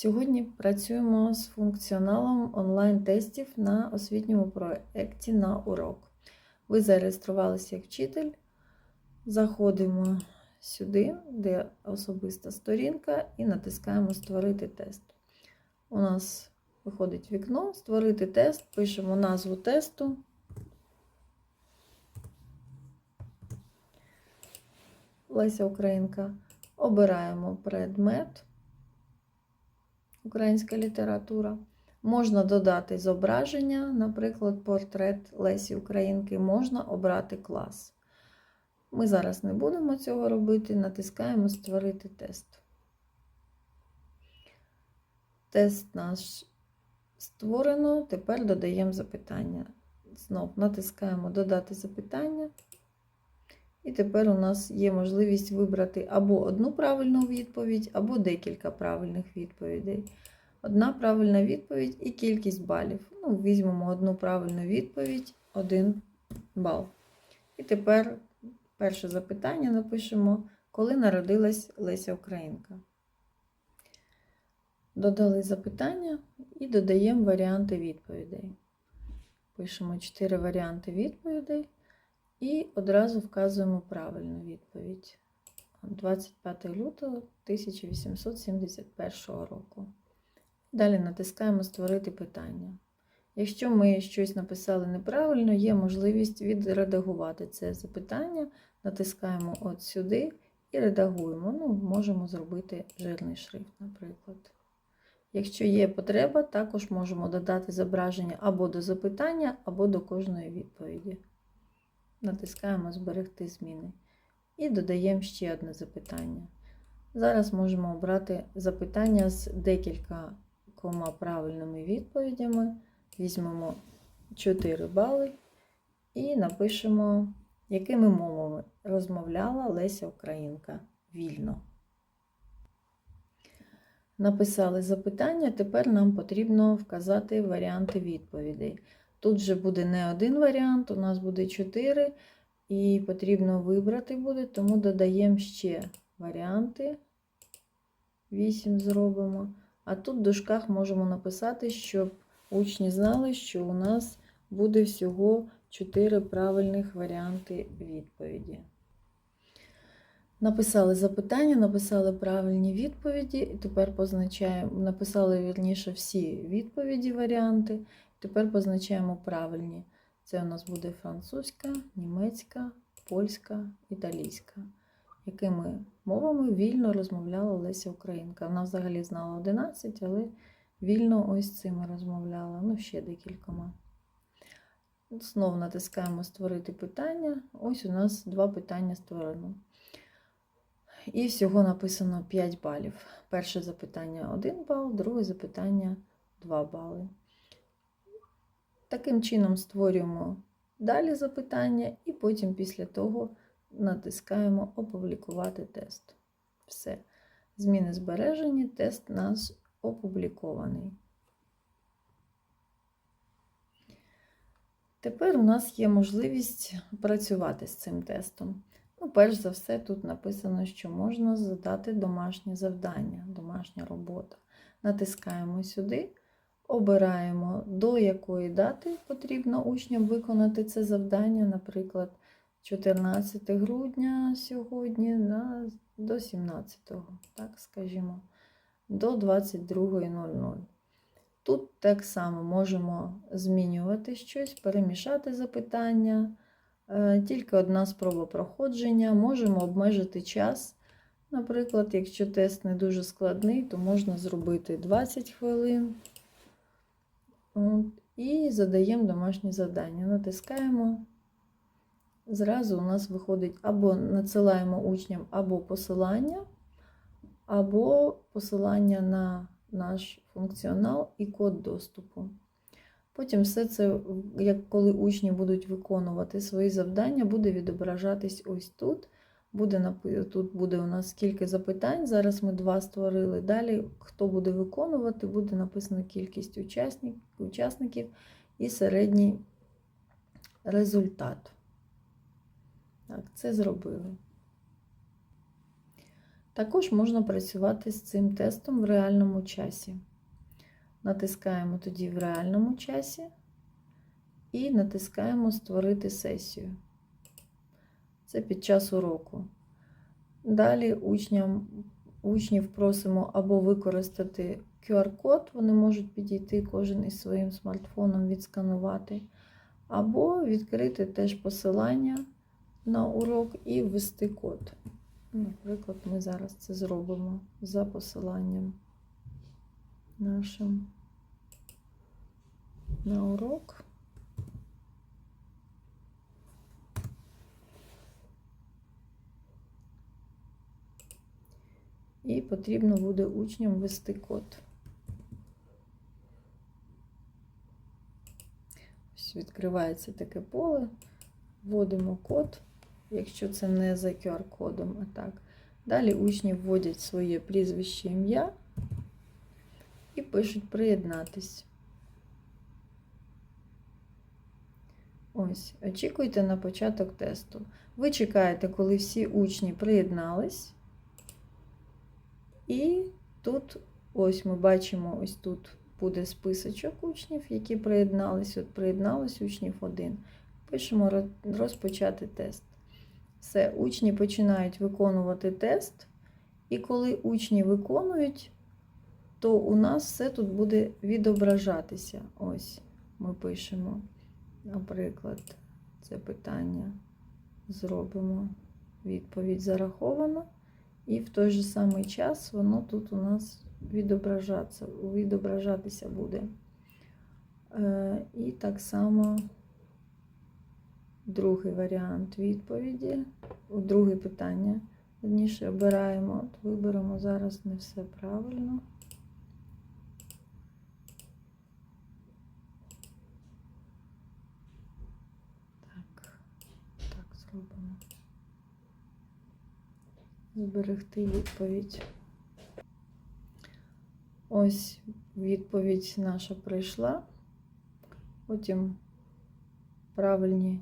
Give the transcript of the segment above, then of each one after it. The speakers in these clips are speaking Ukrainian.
Сьогодні працюємо з функціоналом онлайн-тестів на освітньому проєкті на урок. Ви зареєструвалися як вчитель. Заходимо сюди, де особиста сторінка, і натискаємо Створити тест. У нас виходить вікно Створити тест, пишемо назву тесту. Леся Українка. Обираємо предмет. Українська література. Можна додати зображення, наприклад, портрет Лесі Українки, можна обрати клас. Ми зараз не будемо цього робити, натискаємо Створити тест. Тест наш створено, тепер додаємо запитання. Знов натискаємо Додати запитання. І тепер у нас є можливість вибрати або одну правильну відповідь, або декілька правильних відповідей. Одна правильна відповідь і кількість балів. Ну, Візьмемо одну правильну відповідь, один бал. І тепер перше запитання напишемо, коли народилась Леся Українка. Додали запитання і додаємо варіанти відповідей. Пишемо 4 варіанти відповідей. І одразу вказуємо правильну відповідь. 25 лютого 1871 року. Далі натискаємо Створити питання. Якщо ми щось написали неправильно, є можливість відредагувати це запитання. Натискаємо от сюди і редагуємо. Ну, Можемо зробити жирний шрифт, наприклад. Якщо є потреба, також можемо додати зображення або до запитання, або до кожної відповіді натискаємо Зберегти зміни. І додаємо ще одне запитання. Зараз можемо обрати запитання з декількома правильними відповідями. Візьмемо 4 бали і напишемо, якими мовами розмовляла Леся Українка вільно. Написали запитання, тепер нам потрібно вказати варіанти відповідей. Тут вже буде не один варіант, у нас буде 4, і потрібно вибрати буде, тому додаємо ще варіанти. 8 зробимо. А тут в дужках можемо написати, щоб учні знали, що у нас буде всього 4 правильних варіанти відповіді. Написали запитання, написали правильні відповіді, і тепер позначаємо, написали вірніше всі відповіді, варіанти. Тепер позначаємо правильні. Це у нас буде французька, німецька, польська, італійська. Якими мовами вільно розмовляла Леся Українка. Вона взагалі знала 11, але вільно ось цими розмовляла. Ну, ще декількома. Знову натискаємо Створити питання. Ось у нас два питання створено. І всього написано 5 балів. Перше запитання 1 бал, друге запитання 2 бали. Таким чином створюємо далі запитання, і потім після того натискаємо Опублікувати тест. Все. Зміни збережені, тест наш опублікований. Тепер у нас є можливість працювати з цим тестом. Ну, перш за все, тут написано, що можна задати домашнє завдання, домашня робота. Натискаємо сюди. Обираємо, до якої дати потрібно учням виконати це завдання, наприклад, 14 грудня сьогодні на, до 17, так скажімо, до 22.00. Тут так само можемо змінювати щось, перемішати запитання, е, тільки одна спроба проходження, можемо обмежити час. Наприклад, якщо тест не дуже складний, то можна зробити 20 хвилин. І задаємо домашнє завдання. Натискаємо. Зразу у нас виходить або надсилаємо учням або посилання, або посилання на наш функціонал і код доступу. Потім все це, як коли учні будуть виконувати свої завдання, буде відображатись ось тут. Буде, Тут буде у нас скільки запитань. Зараз ми два створили. Далі, хто буде виконувати, буде написана кількість учасник, учасників і середній результат. Так, це зробили. Також можна працювати з цим тестом в реальному часі. Натискаємо тоді в реальному часі і натискаємо Створити сесію. Це під час уроку. Далі учням, учнів просимо або використати QR-код, вони можуть підійти кожен із своїм смартфоном, відсканувати, або відкрити теж посилання на урок і ввести код. Наприклад, ми зараз це зробимо за посиланням нашим на урок. І потрібно буде учням ввести код. Ось відкривається таке поле, вводимо код, якщо це не за QR-кодом, а так. Далі учні вводять своє прізвище ім'я і пишуть приєднатись. Ось, очікуйте на початок тесту. Ви чекаєте, коли всі учні приєднались. І тут, ось ми бачимо, ось тут буде списочок учнів, які приєднались. От приєдналось учнів один. Пишемо розпочати тест. Все, учні починають виконувати тест. І коли учні виконують, то у нас все тут буде відображатися. Ось ми пишемо, наприклад, це питання зробимо. Відповідь зарахована. І в той же самий час воно тут у нас відображатися, відображатися буде. Е, І так само другий варіант відповіді, друге питання. Верніше обираємо, От виберемо зараз не все правильно. Так, так зробимо. Зберегти відповідь. Ось відповідь наша прийшла. Потім правильні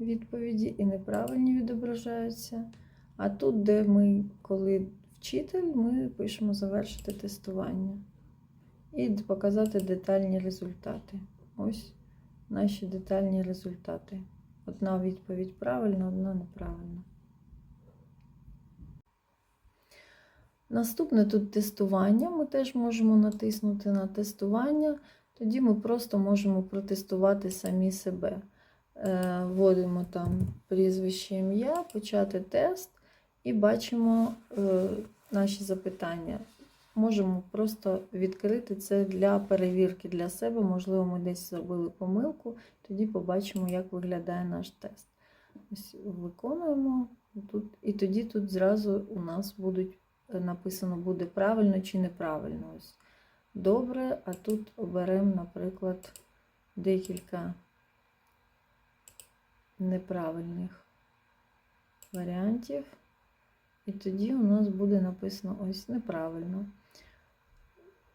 відповіді і неправильні відображаються. А тут, де ми, коли вчитель, ми пишемо завершити тестування і показати детальні результати. Ось наші детальні результати. Одна відповідь правильна, одна неправильна. Наступне тут тестування. Ми теж можемо натиснути на тестування, тоді ми просто можемо протестувати самі себе. Е, вводимо там прізвище ім'я, почати тест і бачимо е, наші запитання. Можемо просто відкрити це для перевірки для себе. Можливо, ми десь зробили помилку, тоді побачимо, як виглядає наш тест. Ось Виконуємо тут, і тоді тут зразу у нас будуть написано буде правильно чи неправильно. Ось. Добре, а тут оберемо, наприклад, декілька неправильних варіантів. І тоді у нас буде написано ось неправильно.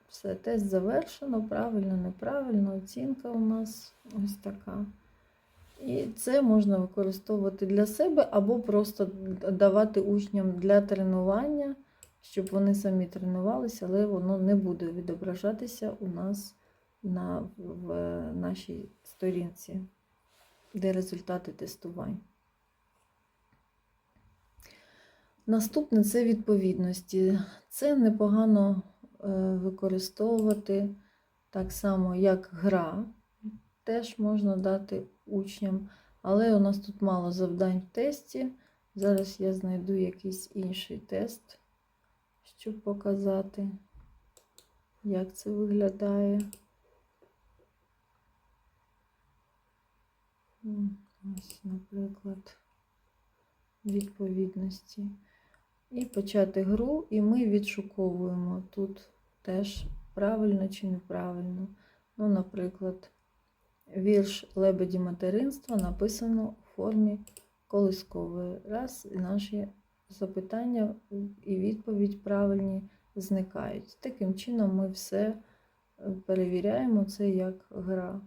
Все, тест завершено, правильно, неправильно, оцінка у нас ось така. І це можна використовувати для себе або просто давати учням для тренування щоб вони самі тренувалися, але воно не буде відображатися у нас на, в нашій сторінці, де результати тестувань. Наступне це відповідності. Це непогано е, використовувати так само, як гра, теж можна дати учням, але у нас тут мало завдань в тесті. Зараз я знайду якийсь інший тест щоб показати, як це виглядає. Ось, наприклад, відповідності. І почати гру, і ми відшуковуємо тут теж правильно чи неправильно. Ну, наприклад, вірш лебеді материнства написано в формі колискової. Раз, і наші запитання і відповідь правильні зникають. Таким чином ми все е, перевіряємо це як гра.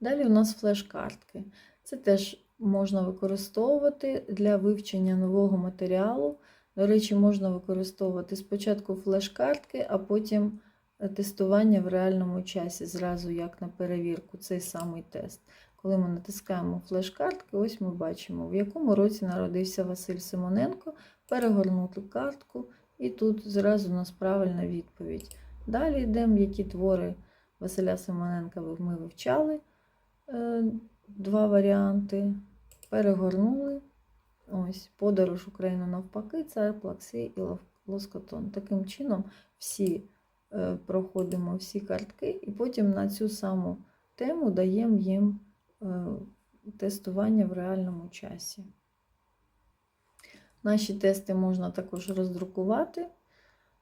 Далі у нас флеш-картки. Це теж можна використовувати для вивчення нового матеріалу. До речі, можна використовувати спочатку флеш-картки, а потім е, тестування в реальному часі, зразу як на перевірку, цей самий тест. Коли ми натискаємо флеш-картки, ось ми бачимо, в якому році народився Василь Симоненко, перегорнути картку, і тут зразу у нас правильна відповідь. Далі йдемо, які твори Василя Симоненка ми вивчали. Е, Два варіанти. Перегорнули. Ось, подорож Україну навпаки, цар Плаксій і Лоскотон. Таким чином всі е, проходимо всі картки, і потім на цю саму тему даємо їм тестування в реальному часі. Наші тести можна також роздрукувати.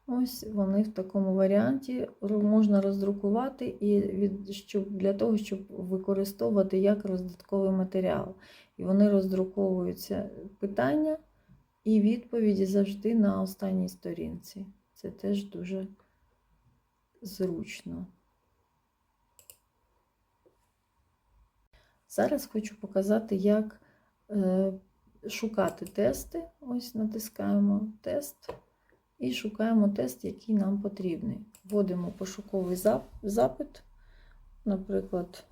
Ось вони в такому варіанті можна роздрукувати і від, щоб, для того, щоб використовувати як роздатковий матеріал. І вони роздруковуються питання і відповіді завжди на останній сторінці. Це теж дуже зручно. Зараз хочу показати, як е, шукати тести. Ось натискаємо тест і шукаємо тест, який нам потрібний. Вводимо пошуковий зап- запит, наприклад,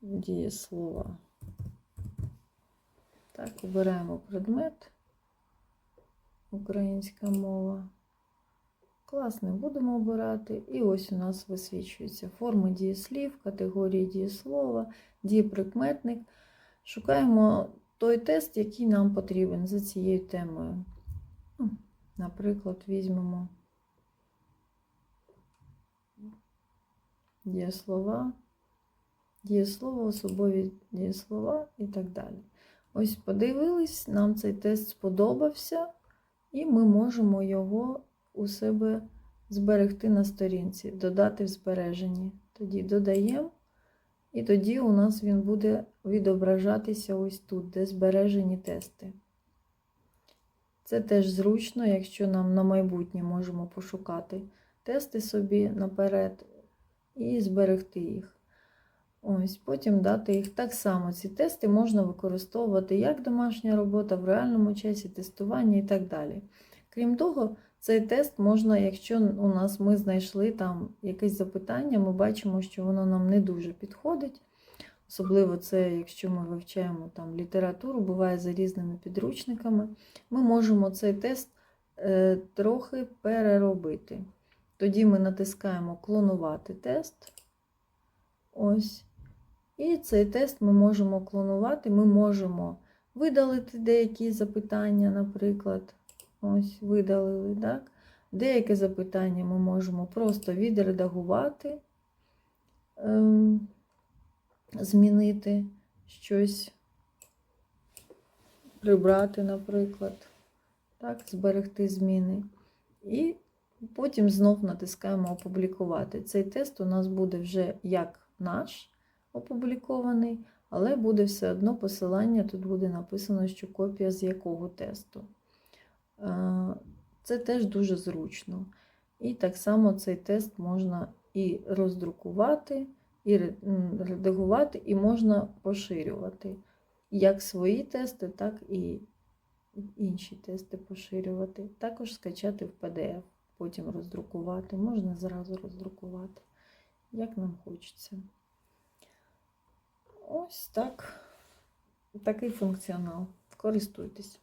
дієслова. Так, обираємо предмет, українська мова. Класний будемо обирати. І ось у нас висвічується форми дієслів, категорії дієслова, дієприкметник. Шукаємо той тест, який нам потрібен за цією темою. Ну, Наприклад, візьмемо дієслова, дієслово, особові дієслова і так далі. Ось подивились, нам цей тест сподобався, і ми можемо його у себе зберегти на сторінці, додати в збереженні. Тоді додаємо, і тоді у нас він буде відображатися ось тут, де збережені тести. Це теж зручно, якщо нам на майбутнє можемо пошукати тести собі наперед і зберегти їх. Ось, потім дати їх так само. Ці тести можна використовувати як домашня робота в реальному часі, тестування і так далі. Крім того, цей тест можна, якщо у нас ми знайшли там якесь запитання, ми бачимо, що воно нам не дуже підходить. Особливо це, якщо ми вивчаємо там літературу, буває за різними підручниками, ми можемо цей тест е, трохи переробити. Тоді ми натискаємо клонувати тест. Ось. І цей тест ми можемо клонувати, ми можемо видалити деякі запитання, наприклад. Ось, видалили, так? Деяке запитання ми можемо просто відредагувати, ем, змінити щось, прибрати, наприклад, так, зберегти зміни. І потім знов натискаємо опублікувати. Цей тест у нас буде вже як наш опублікований, але буде все одно посилання, тут буде написано, що копія з якого тесту. Е, Це теж дуже зручно. І так само цей тест можна і роздрукувати, і редагувати, і можна поширювати. Як свої тести, так і інші тести поширювати. Також скачати в PDF, потім роздрукувати. Можна зразу роздрукувати, як нам хочеться. Ось так. Такий функціонал. Користуйтесь.